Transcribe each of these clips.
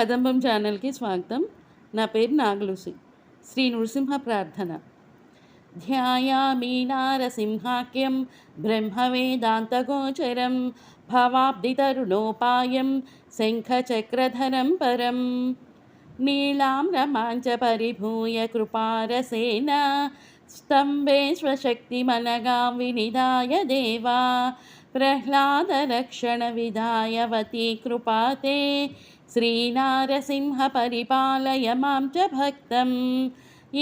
కదంబం ఛానల్కి స్వాగతం. నా పేరు నాగలూసి. శ్రీ నృసింహ ప్రార్థన. ధ్యాయామి నారసింహాఖ్యం బ్రహ్మవేదాంతగోచరం భవాబ్దితరుణోపాయం శంఖచక్రధరం పరం. నీలామ్రమాంచ పరిభూయ కృపారసేన స్తంభేశ్వశక్తిమనగా వినిదాయ దేవా. प्रह्लादरक्षणविधायवती कृपा ते श्रीनारसिंहपरिपालय मां च भक्तम्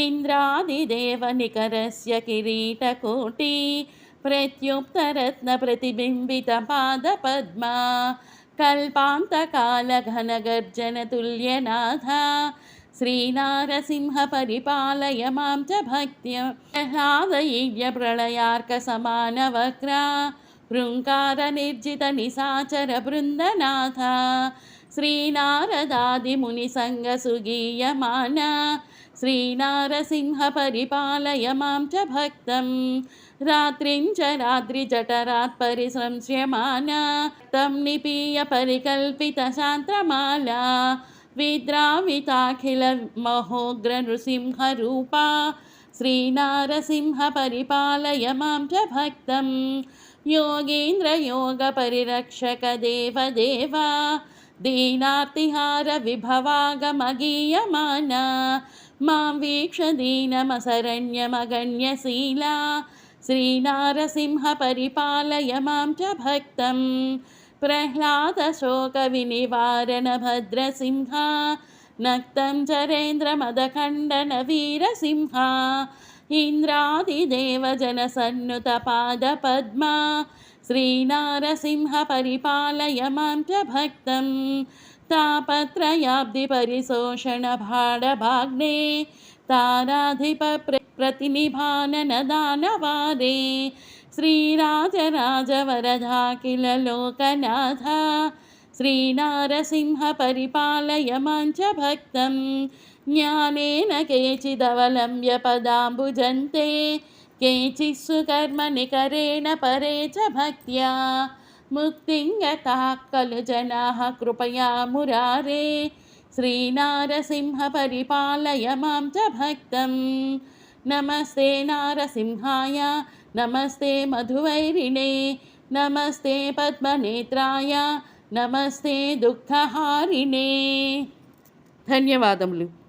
इन्द्रादिदेवनिकरस्य किरीटकोटि प्रत्युक्तरत्नप्रतिबिम्बितपादपद्मा कल्पान्तकालघनगर्जनतुल्यनाथा श्रीनारसिंहपरिपालय मां च भक्त्य प्रह्लादयीव्यप्रलयार्कसमानवक्रा భృంకార నిర్జిత నిశాచర బృందనాథ శ్రీనారదాది ముని సంగ సుగీయమాన శ్రీనారసింహ పరిపాలయ మాం చ భక్తం రాత్రించ రాత్రి జఠరాత్ పరిసంశ్రమాన తం నిపీయ పరికల్పిత శాంత్రమాల విద్రావితాఖిల మహోగ్ర నృసింహరూపా శ్రీనారసింహ పరిపాలయ మాం చ భక్తం विद्राविताखिलमहोग्रनृसिंहरूपा श्रीनारसिंहपरिपालय मां च भक्तं योगीन्द्रयोगपरिरक्षकदेवदेवा दीनार्तिहारविभवागमगीयमाना मां वीक्ष दीनमसरण्यमगण्यशीला श्रीनारसिंहपरिपालय मां च भक्तं प्रह्लादशोकविनिवारणभद्रसिंहा नक्तं चरेन्द्रमदखण्डनवीरसिंहा इन्द्रादिदेवजनसन्नुतपादपद्मा श्रीनारसिंहपरिपालय मां च भक्तं तापत्रयाब्धिपरिशोषणभाडभाग्ने ताराधिपप्रतिनिभाननदानवादे श्रीराजराजवरधा किल लोकनाथा श्रीनारसिंहपरिपालय भक्तं ज्ञानेन केचिदवलम्ब्य पदाम्बुजन्ते केचित् सुकर्मनिकरेण परे च भक्त्या मुक्तिं गताः खलु जनाः कृपया मुरारे श्रीनारसिंहपरिपालय मां च भक्तं नमस्ते नारसिंहाय नमस्ते मधुवैरिणे नमस्ते पद्मनेत्राय నమస్తే దుఃఖహారిణే. ధన్యవాదములు.